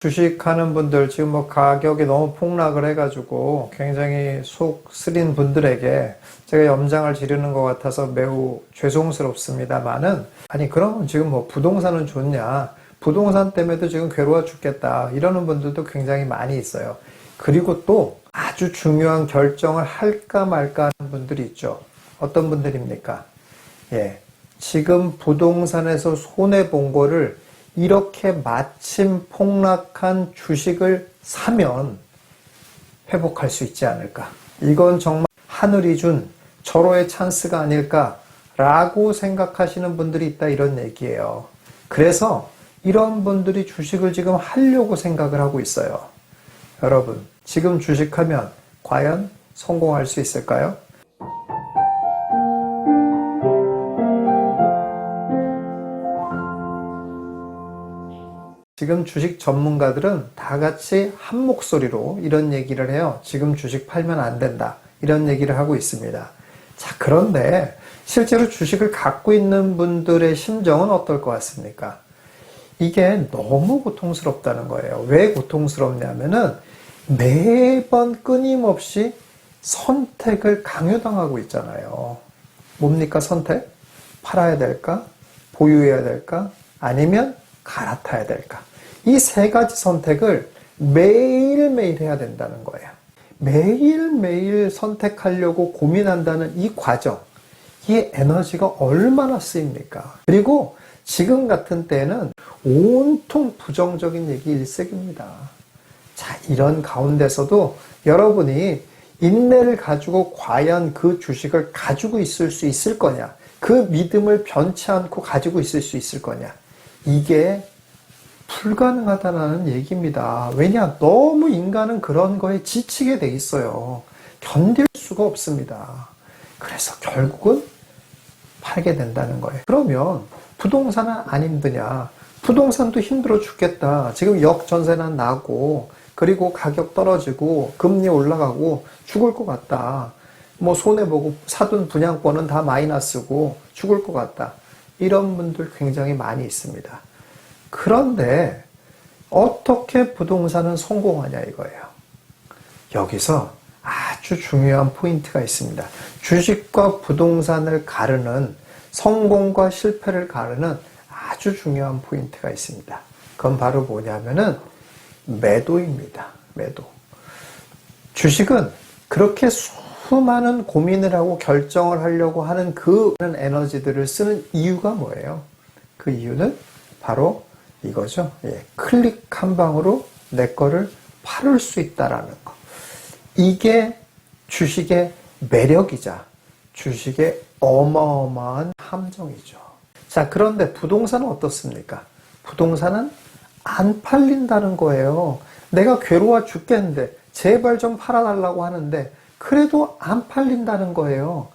주식하는 분들 지금 뭐 가격이 너무 폭락을 해가지고 굉장히 속 쓰린 분들에게 제가 염장을 지르는 것 같아서 매우 죄송스럽습니다만은 아니 그럼 지금 뭐 부동산은 좋냐? 부동산 때문에도 지금 괴로워 죽겠다. 이러는 분들도 굉장히 많이 있어요. 그리고 또 아주 중요한 결정을 할까 말까 하는 분들이 있죠. 어떤 분들입니까? 예. 지금 부동산에서 손해 본 거를 이렇게 마침 폭락한 주식을 사면 회복할 수 있지 않을까. 이건 정말 하늘이 준 절호의 찬스가 아닐까라고 생각하시는 분들이 있다 이런 얘기예요. 그래서 이런 분들이 주식을 지금 하려고 생각을 하고 있어요. 여러분, 지금 주식하면 과연 성공할 수 있을까요? 지금 주식 전문가들은 다 같이 한 목소리로 이런 얘기를 해요. 지금 주식 팔면 안 된다. 이런 얘기를 하고 있습니다. 자, 그런데 실제로 주식을 갖고 있는 분들의 심정은 어떨 것 같습니까? 이게 너무 고통스럽다는 거예요. 왜 고통스럽냐면은 매번 끊임없이 선택을 강요당하고 있잖아요. 뭡니까 선택? 팔아야 될까? 보유해야 될까? 아니면 갈아타야 될까? 이 세 가지 선택을 매일매일 해야 된다는 거예요. 매일매일 선택하려고 고민한다는 이 과정, 이 에너지가 얼마나 쓰입니까? 그리고 지금 같은 때는 온통 부정적인 얘기 일색입니다. 자, 이런 가운데서도 여러분이 인내를 가지고 과연 그 주식을 가지고 있을 수 있을 거냐? 그 믿음을 변치 않고 가지고 있을 수 있을 거냐? 이게 불가능하다는 얘기입니다. 왜냐? 너무 인간은 그런 거에 지치게 돼 있어요. 견딜 수가 없습니다. 그래서 결국은 팔게 된다는 거예요. 그러면 부동산은 안 힘드냐? 부동산도 힘들어 죽겠다. 지금 역전세난 나고, 그리고 가격 떨어지고, 금리 올라가고, 죽을 것 같다. 뭐 손해보고 사둔 분양권은 다 마이너스고, 죽을 것 같다. 이런 분들 굉장히 많이 있습니다. 그런데 어떻게 부동산은 성공하냐 이거예요. 여기서 아주 중요한 포인트가 있습니다. 주식과 부동산을 가르는 성공과 실패를 가르는 아주 중요한 포인트가 있습니다. 그건 바로 뭐냐면은 매도입니다. 매도. 주식은 그렇게 수많은 고민을 하고 결정을 하려고 하는 그 에너지들을 쓰는 이유가 뭐예요? 그 이유는 바로 이거죠. 예, 클릭 한 방으로 내 거를 팔을 수 있다라는 거. 이게 주식의 매력이자 주식의 어마어마한 함정이죠. 자, 그런데 부동산은 어떻습니까? 부동산은 안 팔린다는 거예요. 내가 괴로워 죽겠는데 제발 좀 팔아달라고 하는데 그래도 안 팔린다는 거예요.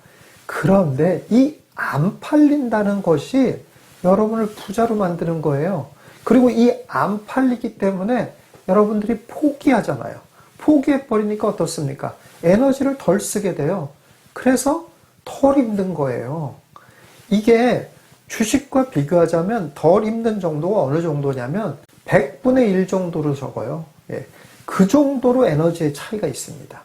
그런데 이 안 팔린다는 것이 여러분을 부자로 만드는 거예요. 그리고 이 안 팔리기 때문에 여러분들이 포기하잖아요. 포기해버리니까 어떻습니까? 에너지를 덜 쓰게 돼요. 그래서 덜 힘든 거예요. 이게 주식과 비교하자면 덜 힘든 정도가 어느 정도냐면 100분의 1 정도로 적어요. 예. 그 정도로 에너지의 차이가 있습니다.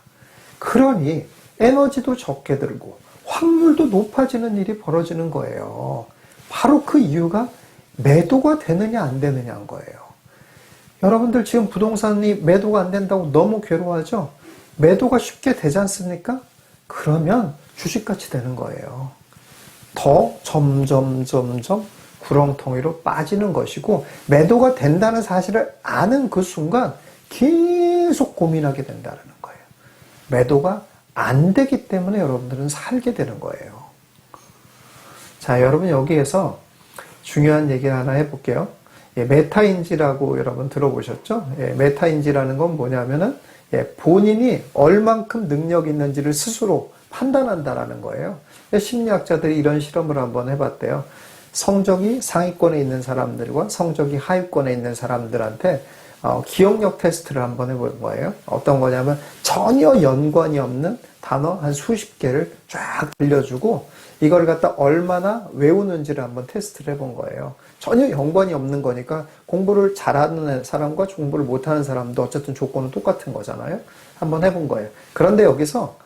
그러니 에너지도 적게 들고 확률도 높아지는 일이 벌어지는 거예요. 바로 그 이유가 매도가 되느냐 안 되느냐인 거예요. 여러분들 지금 부동산이 매도가 안 된다고 너무 괴로워하죠? 매도가 쉽게 되지 않습니까? 그러면 주식같이 되는 거예요. 더 점점 점점 구렁텅이로 빠지는 것이고 매도가 된다는 사실을 아는 그 순간 계속 고민하게 된다는 거예요. 매도가 안 되기 때문에 여러분들은 살게 되는 거예요. 자, 여러분 여기에서 중요한 얘기 하나 해볼게요. 예, 메타인지라고 여러분 들어보셨죠? 예, 메타인지라는 건 뭐냐면은 예, 본인이 얼만큼 능력 있는지를 스스로 판단한다라는 거예요. 심리학자들이 이런 실험을 한번 해봤대요. 성적이 상위권에 있는 사람들과 성적이 하위권에 있는 사람들한테 어, 기억력 테스트를 한번 해본 거예요. 어떤 거냐면 전혀 연관이 없는 단어 한 수십 개를 쫙 들려주고 이걸 갖다 얼마나 외우는지를 한번 테스트를 해본 거예요. 전혀 연관이 없는 거니까 공부를 잘하는 사람과 공부를 못하는 사람도 어쨌든 조건은 똑같은 거잖아요. 한번 해본 거예요. 그런데 여기서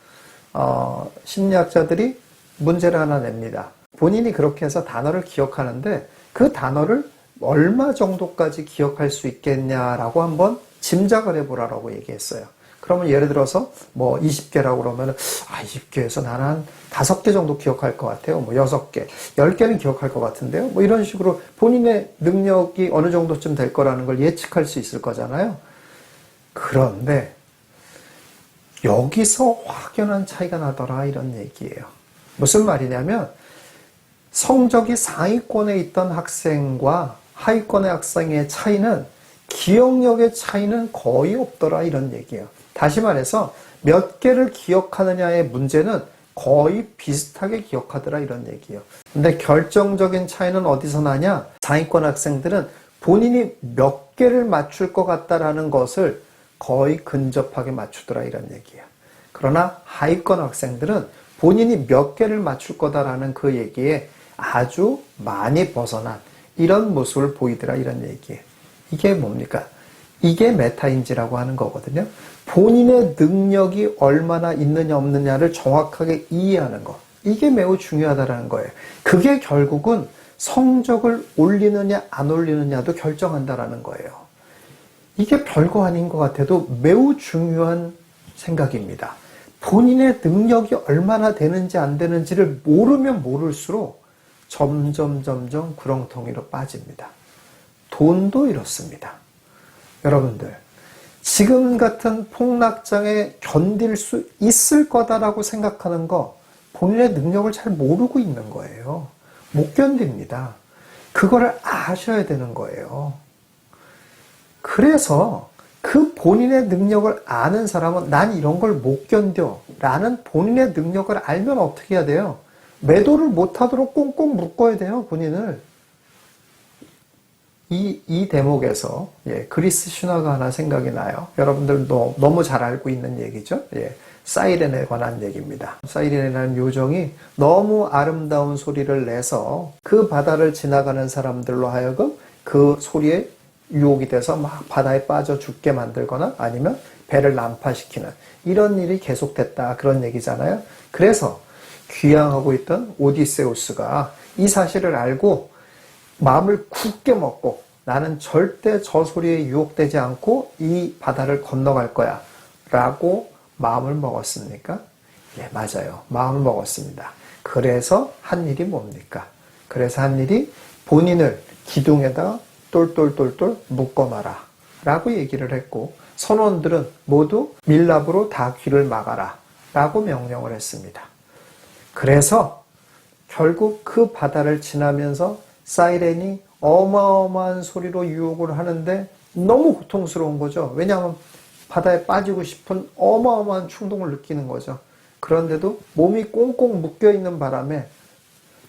어, 심리학자들이 문제를 하나 냅니다. 본인이 그렇게 해서 단어를 기억하는데 그 단어를 얼마 정도까지 기억할 수 있겠냐라고 한번 짐작을 해보라라고 얘기했어요. 그러면 예를 들어서 뭐 20개라고 그러면 아 20개에서 나는 한 5개 정도 기억할 것 같아요. 뭐 6개, 10개는 기억할 것 같은데요. 뭐 이런 식으로 본인의 능력이 어느 정도쯤 될 거라는 걸 예측할 수 있을 거잖아요. 그런데 여기서 확연한 차이가 나더라 이런 얘기예요. 무슨 말이냐면 성적이 상위권에 있던 학생과 하위권의 학생의 차이는 기억력의 차이는 거의 없더라 이런 얘기예요. 다시 말해서 몇 개를 기억하느냐의 문제는 거의 비슷하게 기억하더라 이런 얘기예요. 근데 결정적인 차이는 어디서 나냐? 상위권 학생들은 본인이 몇 개를 맞출 것 같다라는 것을 거의 근접하게 맞추더라 이런 얘기예요. 그러나 하위권 학생들은 본인이 몇 개를 맞출 거다라는 그 얘기에 아주 많이 벗어난 이런 모습을 보이더라 이런 얘기예요. 이게 뭡니까? 이게 메타인지라고 하는 거거든요. 본인의 능력이 얼마나 있느냐 없느냐를 정확하게 이해하는 것. 이게 매우 중요하다는 거예요. 그게 결국은 성적을 올리느냐 안 올리느냐도 결정한다라는 거예요. 이게 별거 아닌 것 같아도 매우 중요한 생각입니다. 본인의 능력이 얼마나 되는지 안 되는지를 모르면 모를수록 점점 점점 구렁텅이로 빠집니다. 돈도 이렇습니다. 여러분들 지금 같은 폭락장에 견딜 수 있을 거다라고 생각하는 거 본인의 능력을 잘 모르고 있는 거예요. 못 견딥니다. 그거를 아셔야 되는 거예요. 그래서 그 본인의 능력을 아는 사람은 난 이런 걸 못 견뎌 라는 본인의 능력을 알면 어떻게 해야 돼요? 매도를 못하도록 꽁꽁 묶어야 돼요, 본인을. 이, 이 대목에서, 예, 그리스 신화가 하나 생각이 나요. 여러분들도 너무 잘 알고 있는 얘기죠. 예, 사이렌에 관한 얘기입니다. 사이렌이라는 요정이 너무 아름다운 소리를 내서 그 바다를 지나가는 사람들로 하여금 그 소리에 유혹이 돼서 막 바다에 빠져 죽게 만들거나 아니면 배를 난파시키는 이런 일이 계속됐다. 그런 얘기잖아요. 그래서 귀향하고 있던 오디세우스가 이 사실을 알고 마음을 굳게 먹고 나는 절대 저 소리에 유혹되지 않고 이 바다를 건너갈 거야. 라고 마음을 먹었습니까? 예, 맞아요. 마음을 먹었습니다. 그래서 한 일이 뭡니까? 그래서 한 일이 본인을 기둥에다 똘똘똘똘 묶어놔라. 라고 얘기를 했고, 선원들은 모두 밀랍으로 다 귀를 막아라. 라고 명령을 했습니다. 그래서 결국 그 바다를 지나면서 사이렌이 어마어마한 소리로 유혹을 하는데 너무 고통스러운 거죠. 왜냐하면 바다에 빠지고 싶은 어마어마한 충동을 느끼는 거죠. 그런데도 몸이 꽁꽁 묶여 있는 바람에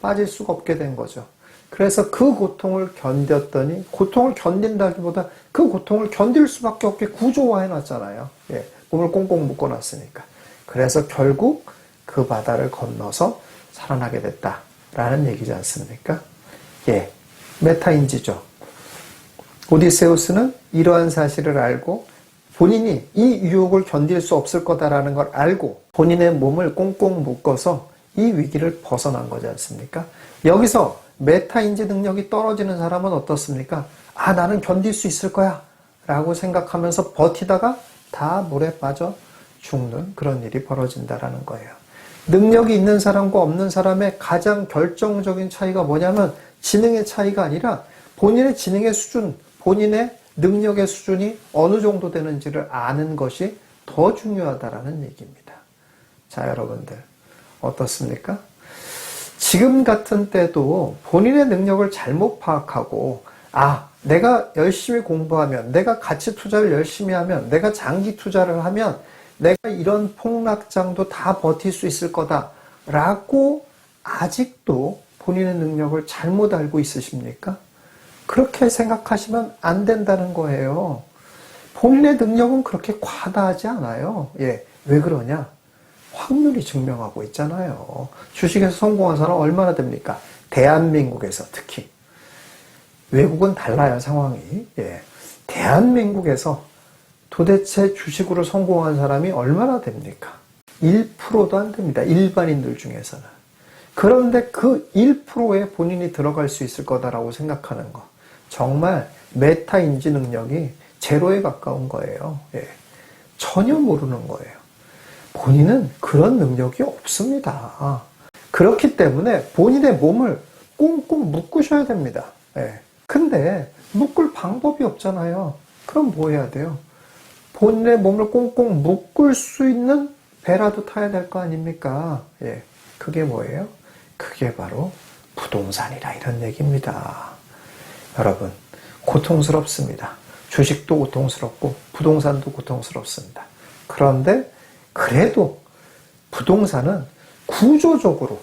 빠질 수가 없게 된 거죠. 그래서 그 고통을 견뎠더니 고통을 견딘다기보다 그 고통을 견딜 수밖에 없게 구조화해 놨잖아요. 예, 몸을 꽁꽁 묶어 놨으니까. 그래서 결국 그 바다를 건너서 살아나게 됐다라는 얘기지 않습니까? 예, 메타인지죠. 오디세우스는 이러한 사실을 알고 본인이 이 유혹을 견딜 수 없을 거다라는 걸 알고 본인의 몸을 꽁꽁 묶어서 이 위기를 벗어난 거지 않습니까? 여기서 메타인지 능력이 떨어지는 사람은 어떻습니까? 아, 나는 견딜 수 있을 거야. 라고 생각하면서 버티다가 다 물에 빠져 죽는 그런 일이 벌어진다라는 거예요. 능력이 있는 사람과 없는 사람의 가장 결정적인 차이가 뭐냐면 지능의 차이가 아니라 본인의 지능의 수준, 본인의 능력의 수준이 어느 정도 되는지를 아는 것이 더 중요하다라는 얘기입니다. 자, 여러분들. 어떻습니까? 지금 같은 때도 본인의 능력을 잘못 파악하고, 아, 내가 열심히 공부하면, 내가 가치 투자를 열심히 하면, 내가 장기 투자를 하면, 내가 이런 폭락장도 다 버틸 수 있을 거다. 라고 아직도 본인의 능력을 잘못 알고 있으십니까? 그렇게 생각하시면 안 된다는 거예요. 본인의 능력은 그렇게 과다하지 않아요. 예. 왜 그러냐? 확률이 증명하고 있잖아요. 주식에서 성공한 사람 얼마나 됩니까? 대한민국에서 특히. 외국은 달라요, 상황이. 예. 대한민국에서 도대체 주식으로 성공한 사람이 얼마나 됩니까? 1%도 안 됩니다. 일반인들 중에서는. 그런데 그 1%에 본인이 들어갈 수 있을 거다라고 생각하는 거. 정말 메타 인지 능력이 제로에 가까운 거예요. 예. 전혀 모르는 거예요. 본인은 그런 능력이 없습니다. 그렇기 때문에 본인의 몸을 꽁꽁 묶으셔야 됩니다. 예. 근데 묶을 방법이 없잖아요. 그럼 뭐 해야 돼요? 본인의 몸을 꽁꽁 묶을 수 있는 배라도 타야 될 거 아닙니까? 예. 그게 뭐예요? 그게 바로 부동산이라 이런 얘기입니다. 여러분, 고통스럽습니다. 주식도 고통스럽고 부동산도 고통스럽습니다. 그런데 그래도 부동산은 구조적으로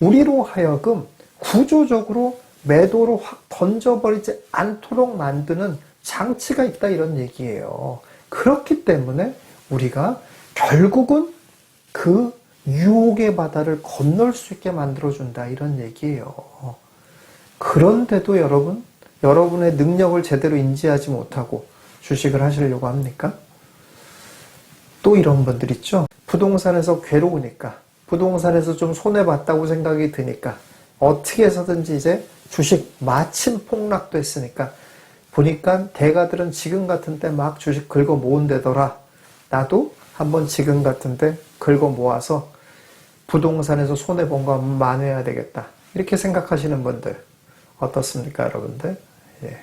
우리로 하여금 구조적으로 매도로 확 던져버리지 않도록 만드는 장치가 있다 이런 얘기예요. 그렇기 때문에 우리가 결국은 그 유혹의 바다를 건널 수 있게 만들어준다 이런 얘기예요. 그런데도 여러분, 여러분의 능력을 제대로 인지하지 못하고 주식을 하시려고 합니까? 또 이런 분들 있죠. 부동산에서 괴로우니까, 부동산에서 좀 손해봤다고 생각이 드니까, 어떻게 해서든지 이제 주식 마침 폭락됐으니까, 보니까 대가들은 지금 같은 때 막 주식 긁어 모은대더라. 나도 한번 지금 같은 때 긁어 모아서 부동산에서 손해본 거 만회해야 되겠다. 이렇게 생각하시는 분들, 어떻습니까, 여러분들? 예.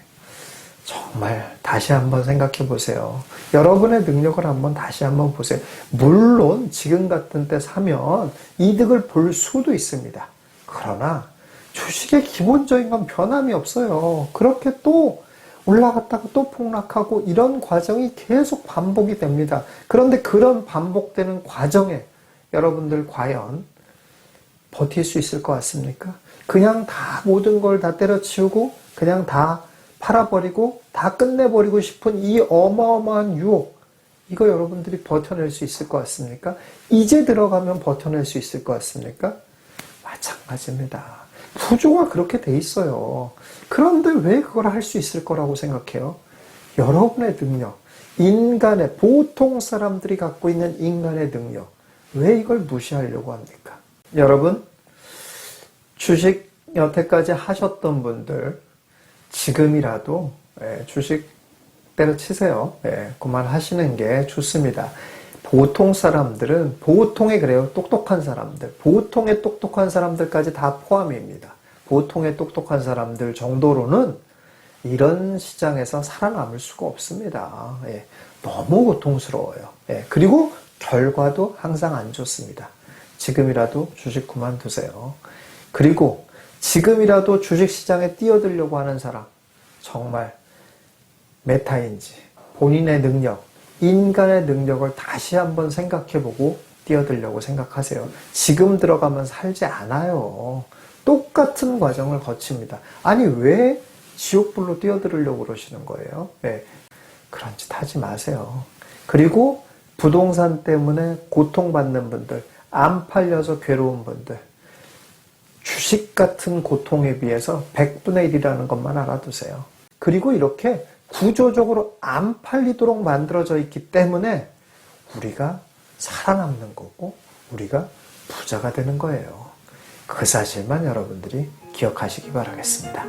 정말 다시 한번 생각해 보세요. 여러분의 능력을 한번 다시 한번 보세요. 물론 지금 같은 때 사면 이득을 볼 수도 있습니다. 그러나 주식의 기본적인 건 변함이 없어요. 그렇게 또 올라갔다가 또 폭락하고 이런 과정이 계속 반복이 됩니다. 그런데 그런 반복되는 과정에 여러분들 과연 버틸 수 있을 것 같습니까? 그냥 다 모든 걸 다 때려치우고 그냥 다 팔아버리고 다 끝내버리고 싶은 이 어마어마한 유혹 이거 여러분들이 버텨낼 수 있을 것 같습니까? 이제 들어가면 버텨낼 수 있을 것 같습니까? 마찬가지입니다. 구조가 그렇게 돼 있어요. 그런데 왜 그걸 할 수 있을 거라고 생각해요? 여러분의 능력, 인간의 보통 사람들이 갖고 있는 인간의 능력, 왜 이걸 무시하려고 합니까? 여러분, 주식 여태까지 하셨던 분들, 지금이라도 예, 주식 때려치세요. 예, 그만하시는 게 좋습니다. 보통 사람들은 보통의 그래요. 똑똑한 사람들. 보통의 똑똑한 사람들까지 다 포함입니다. 보통의 똑똑한 사람들 정도로는 이런 시장에서 살아남을 수가 없습니다. 예, 너무 고통스러워요. 예, 그리고 결과도 항상 안 좋습니다. 지금이라도 주식 그만두세요. 그리고 지금이라도 주식 시장에 뛰어들려고 하는 사람, 정말 메타인지, 본인의 능력, 인간의 능력을 다시 한번 생각해보고 뛰어들려고 생각하세요. 지금 들어가면 살지 않아요. 똑같은 과정을 거칩니다. 아니, 왜 지옥불로 뛰어들으려고 그러시는 거예요? 네. 그런 짓 하지 마세요. 그리고 부동산 때문에 고통받는 분들, 안 팔려서 괴로운 분들, 주식 같은 고통에 비해서 100분의 1이라는 것만 알아두세요. 그리고 이렇게 구조적으로 안 팔리도록 만들어져 있기 때문에 우리가 살아남는 거고 우리가 부자가 되는 거예요. 그 사실만 여러분들이 기억하시기 바라겠습니다.